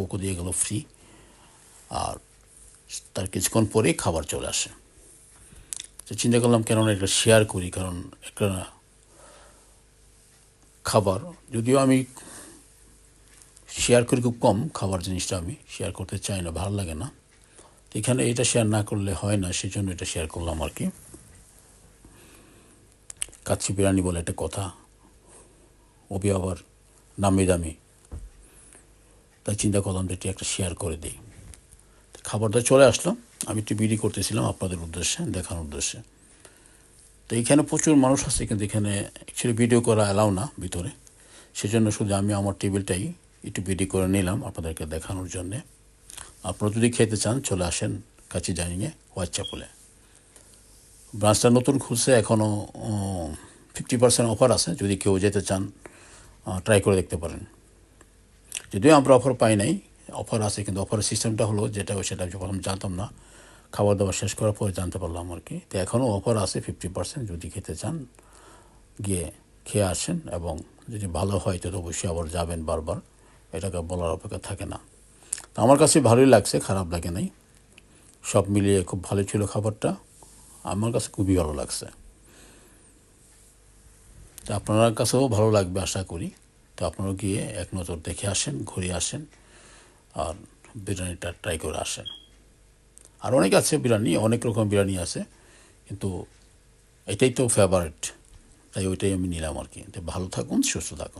Cocoa দিয়ে গেল free আর তার কিছুক্ষণ পরেই খাবার চলে আসে। তো চিন্তা করলাম কেন এটা শেয়ার করি, কারণ একটা খাবার, যদিও আমি শেয়ার করি খুব কম খাবার জিনিসটা আমি শেয়ার করতে চাই না, ভালো লাগে না। তো এখানে এটা শেয়ার না করলে হয় না সেই জন্য এটা শেয়ার করলাম আর কি। কাচ্চি বিরিয়ানি বলে একটা কথা ওবি আবার নামি দামি। তাই চিন্তা করলাম যে এটি একটা শেয়ার করে দিই। খাবারটা চলে আসলো। আমি একটু বিডি করতেছিলাম আপনাদের উদ্দেশ্যে, দেখানোর উদ্দেশ্যে। তো এইখানে প্রচুর মানুষ আছে, কিন্তু এখানে অ্যাকচুয়ালি ভিডিও করা অ্যালাউ না ভিতরে। সেজন্য শুধু আমি আমার টেবিলটাই একটু ভিডিও করে নিলাম আপনাদেরকে দেখানোর জন্যে। আপনারা যদি খেতে চান, চলে আসেন কাছি ডাইনিংয়ে হোয়াইট চ্যাপলে ব্রাঞ্চটা নতুন খুলছে এখনও ফিফটি পার্সেন্ট অফার আছে। যদি কেউ যেতে চান ট্রাই করে দেখতে পারেন। যদিও আমরা অফার পাই নাই অফার আছে কিন্তু অফারের সিস্টেমটা হলো যেটা সেটা আমি জানতাম না, খাবার দাবার শেষ করার পরে জানতে পারলাম আর কি। তো এখনও অফার আছে ফিফটি পার্সেন্ট যদি খেতে চান, গিয়ে খেয়ে আসেন এবং যদি ভালো হয় তো অবশ্যই আবার যাবেন বারবার, এটাকে বলার অপেক্ষা থাকে না। তো আমার কাছে ভালোই লাগছে, খারাপ লাগে নাই। সব মিলিয়ে খুব ভালো ছিল খাবারটা, আমার কাছে খুবই ভালো লাগছে। তো আপনার কাছেও ভালো লাগবে আশা করি। তো আপনারা গিয়ে এক নজর দেখে আসেন ঘুরে আসেন আর বিরিয়ানিটা ট্রাই করে আসেন। আর অনেক আছে বিরিয়ানি, অনেক রকম বিরিয়ানি আছে, কিন্তু এটাই তো ফেভারিট তাই ওইটাই আমি নিলাম আর কি। ভালো থাকুন, সুস্থ থাকুন।